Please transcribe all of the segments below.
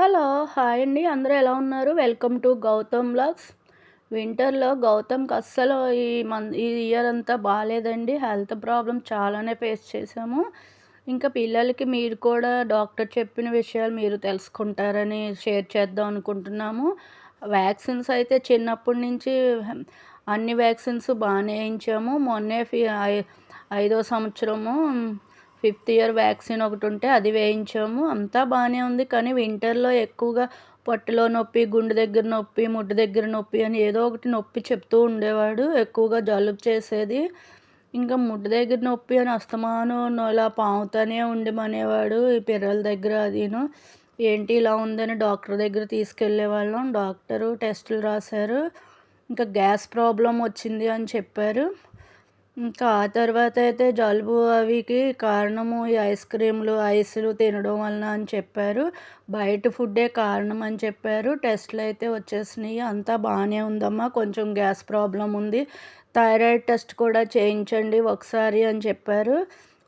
Hello hi అండి. అందరూ ఎలా ఉన్నారు? Welcome to Gautam blogs. వింటర్లో గౌతమ్కి అస్సలు ఈ మన్ ఈ ఇయర్ అంతా బాగాలేదండి హెల్త్ ప్రాబ్లం చాలానే ఫేస్ చేసాము ఇంకా పిల్లలకి మీరు కూడా డాక్టర్ చెప్పిన విషయాలు మీరు తెలుసుకుంటారని షేర్ చేద్దాం అనుకుంటున్నాము. వ్యాక్సిన్స్ అయితే చిన్నప్పటి నుంచి అన్ని వ్యాక్సిన్స్ బాగానే వేయించాము. మొన్నే ఫి ఐదో సంవత్సరము ఫిఫ్త్ ఇయర్ వ్యాక్సిన్ ఒకటి ఉంటే అది వేయించాము. అంతా బాగానే ఉంది కానీ వింటర్లో ఎక్కువగా పొట్టలో నొప్పి గుండె దగ్గర నొప్పి ముడ్డు దగ్గర నొప్పి అని ఏదో ఒకటి నొప్పి చెప్తూ ఉండేవాడు. ఎక్కువగా జలుబు చేసేది. ఇంకా ముడ్డు దగ్గర నొప్పి అని అస్తమాను ఇలా పాముతానే ఉండమనేవాడు ఈ పిర్రల దగ్గర అదిను. ఏంటి ఇలా ఉందని డాక్టర్ దగ్గర తీసుకెళ్ళే వాళ్ళం డాక్టరు టెస్టులు రాశారు. ఇంకా గ్యాస్ ప్రాబ్లం వచ్చింది అని చెప్పారు. ఇంకా ఆ తర్వాత అయితే జలుబు అవికి కారణము ఈ ఐస్ క్రీమ్లు ఐస్లు తినడం వలన అని చెప్పారు. బయట ఫుడ్డే కారణం అని చెప్పారు. టెస్ట్లు అయితే వచ్చేసినాయి. అంతా బాగానే ఉందమ్మా. కొంచెం గ్యాస్ ప్రాబ్లం ఉంది. థైరాయిడ్ టెస్ట్ కూడా చేయించండి ఒకసారి అని చెప్పారు.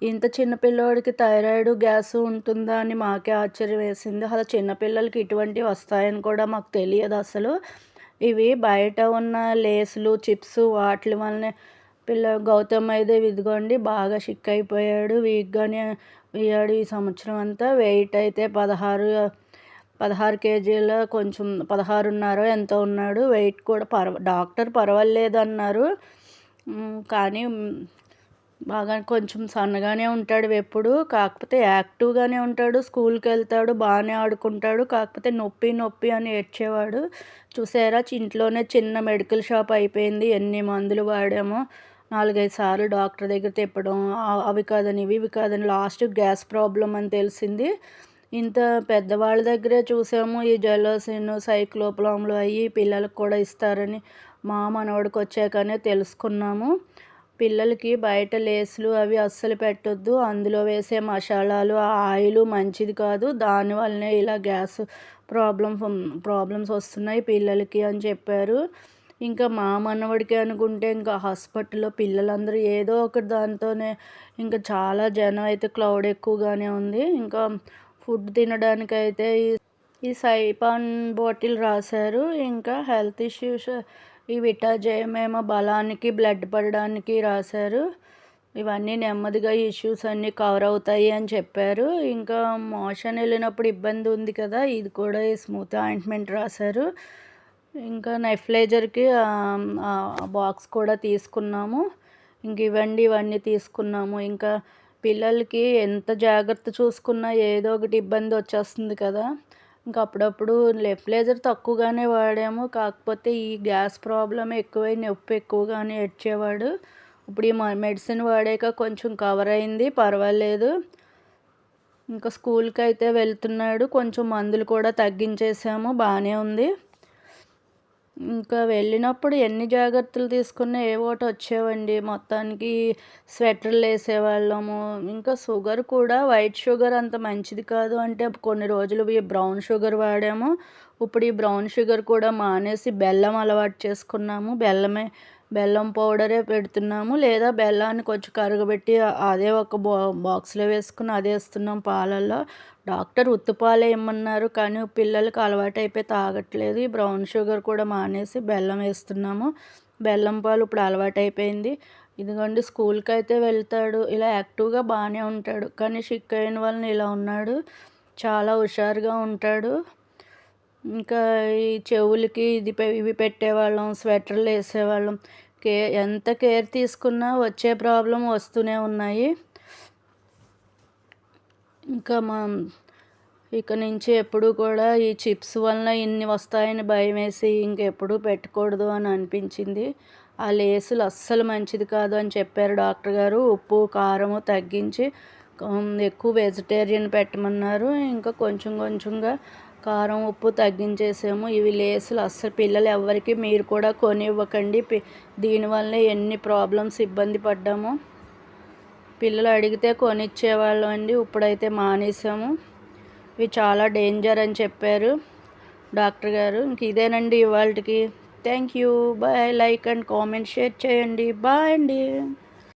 ఇంత చిన్నపిల్లోడికి థైరాయిడ్ గ్యాస్ ఉంటుందా అని మాకే ఆశ్చర్యం వేసింది. అసలు చిన్నపిల్లలకి ఇటువంటివి వస్తాయని కూడా మాకు తెలియదు అసలు. ఇవి బయట ఉన్న లేసులు చిప్స్ వాటి వల్లనే పిల్ల గౌతమ్ అయితే ఇదిగోండి బాగా సిక్ అయిపోయాడు. వీక్గానే అయ్యాడు ఈ సంవత్సరం అంతా. వెయిట్ అయితే పదహారు పదహారు కేజీల కొంచెం పదహారున్నర ఎంతో ఉన్నాడు. వెయిట్ కూడా పర్వ డాక్టర్ పర్వాలేదు అన్నారు కానీ బాగా కొంచెం సన్నగానే ఉంటాడు ఎప్పుడు. కాకపోతే యాక్టివ్గానే ఉంటాడు. స్కూల్కి వెళ్తాడు బాగానే ఆడుకుంటాడు. కాకపోతే నొప్పి నొప్పి అని ఏడ్చేవాడు. చూసారా? ఇంట్లోనే చిన్న మెడికల్ షాప్ అయిపోయింది. ఎన్ని మందులు వాడామో. నాలుగైదు సార్లు డాక్టర్ దగ్గర తిప్పడం అవి కాదని ఇవి ఇవి కాదని లాస్ట్ గ్యాస్ ప్రాబ్లం అని తెలిసింది. ఇంత పెద్దవాళ్ళ దగ్గరే చూసాము ఈ జలోసిన్ సైక్లోప్లామ్లు అవి పిల్లలకు కూడా ఇస్తారని మా మనవడికి వచ్చాకనే తెలుసుకున్నాము. పిల్లలకి బయట లేసులు అవి అస్సలు పెట్టొద్దు అందులో వేసే మసాలాలు ఆ ఆయిల్ మంచిది కాదు దానివల్లనే ఇలా గ్యాస్ ప్రాబ్లం ప్రాబ్లమ్స్ వస్తున్నాయి పిల్లలకి అని చెప్పారు. ఇంకా మా మనవడికి అనుకుంటే ఇంకా హాస్పిటల్లో పిల్లలందరూ ఏదో ఒకటి దాంతోనే ఇంకా చాలా జనం అయితే క్లౌడ్ ఎక్కువగానే ఉంది. ఇంకా ఫుడ్ తినడానికి అయితే ఈ సైపాన్ బాటిల్ రాశారు. ఇంకా హెల్త్ ఇష్యూస్ ఈ విటాజయమేమో బలానికి బ్లడ్ పడడానికి రాశారు. ఇవన్నీ నెమ్మదిగా ఇష్యూస్ అన్నీ కవర్ అవుతాయి అని చెప్పారు. ఇంకా మోషన్ వెళ్ళినప్పుడు ఇబ్బంది ఉంది కదా ఇది కూడా స్మూత్ ఆయింట్మెంట్ రాశారు. ఇంకా నెఫ్లేజర్కి బాక్స్ కూడా తీసుకున్నాము. ఇంక ఇవ్వండి ఇవన్నీ తీసుకున్నాము. ఇంకా పిల్లలకి ఎంత జాగ్రత్త చూసుకున్నా ఏదో ఒకటి ఇబ్బంది వచ్చేస్తుంది కదా. ఇంకా అప్పుడప్పుడు లెఫ్లేజర్ తక్కువగానే వాడాము. కాకపోతే ఈ గ్యాస్ ప్రాబ్లం ఎక్కువై నొప్పి ఎక్కువగానే ఎడ్చేవాడు ఇప్పుడు ఈ మెడిసిన్ వాడాక కొంచెం కవర్ అయింది పర్వాలేదు. ఇంకా స్కూల్కి అయితే వెళ్తున్నాడు. కొంచెం మందులు కూడా తగ్గించేసాము. బాగానే ఉంది. ఇంకా వెళ్ళినప్పుడు ఎన్ని జాగ్రత్తలు తీసుకున్నా ఏ ఒకటి వచ్చేవండి. మొత్తానికి స్వెటర్లు వేసేవాళ్ళము. ఇంకా షుగర్ కూడా వైట్ షుగర్ అంత మంచిది కాదు అంటే కొన్ని రోజులు ఈ బ్రౌన్ షుగర్ వాడాము. ఇప్పుడు ఈ బ్రౌన్ షుగర్ కూడా మానేసి బెల్లం అలవాటు చేసుకున్నాము. బెల్లమే బెల్లం పౌడరే పెడుతున్నాము. లేదా బెల్లాన్ని కొంచెం కరగబెట్టి అదే ఒక బా బాక్స్లో వేసుకుని అదే వేస్తున్నాం పాలల్లో. డాక్టర్ ఉత్తుపాలే ఇమ్మన్నారు కానీ పిల్లలకు అలవాటు అయిపోయి తాగట్లేదు. ఈ బ్రౌన్ షుగర్ కూడా మానేసి బెల్లం వేస్తున్నాము. బెల్లం పాలు ఇప్పుడు అలవాటు అయిపోయింది. ఇదిగోండి స్కూల్కి అయితే వెళ్తాడు. ఇలా యాక్టివ్గా బాగానే ఉంటాడు. కానీ షిక్ అయిన వాళ్ళని ఇలా ఉన్నాడు. చాలా హుషారుగా ఉంటాడు. ఇంకా ఈ చెవులకి ఇది ఇవి పెట్టేవాళ్ళం స్వెటర్లు వేసేవాళ్ళం. కే ఎంత కేర్ తీసుకున్నా వచ్చే ప్రాబ్లం వస్తూనే ఉన్నాయి. ఇంకా మా ఇక నుంచి ఎప్పుడు కూడా ఈ చిప్స్ వలన ఇన్ని వస్తాయని భయం వేసి ఇంకెప్పుడు పెట్టకూడదు అని అనిపించింది. ఆ లేసులు అస్సలు మంచిది కాదు అని చెప్పారు డాక్టర్ గారు. ఉప్పు కారము తగ్గించి ఎక్కువ వెజిటేరియన్ పెట్టమన్నారు. ఇంకా కొంచెం కొంచెంగా కారం ఉప్పు తగ్గించేసాము. ఇవి లేసులు. అస్సలు పిల్లలు ఎవరికి మీరు కూడా కొనివ్వకండి. దీనివల్ల ఎన్ని ప్రాబ్లమ్స్ ఇబ్బంది పడ్డాము. పిల్లలు అడిగితే కొనిచ్చేవాళ్ళం అండి. ఇప్పుడైతే మానేసాము. ఇవి చాలా డేంజర్ అని చెప్పారు డాక్టర్ గారు. ఇంక ఇదేనండి ఇవాళకి thank you. Bye. Like and comment share చేయండి. బాయ్ అండి.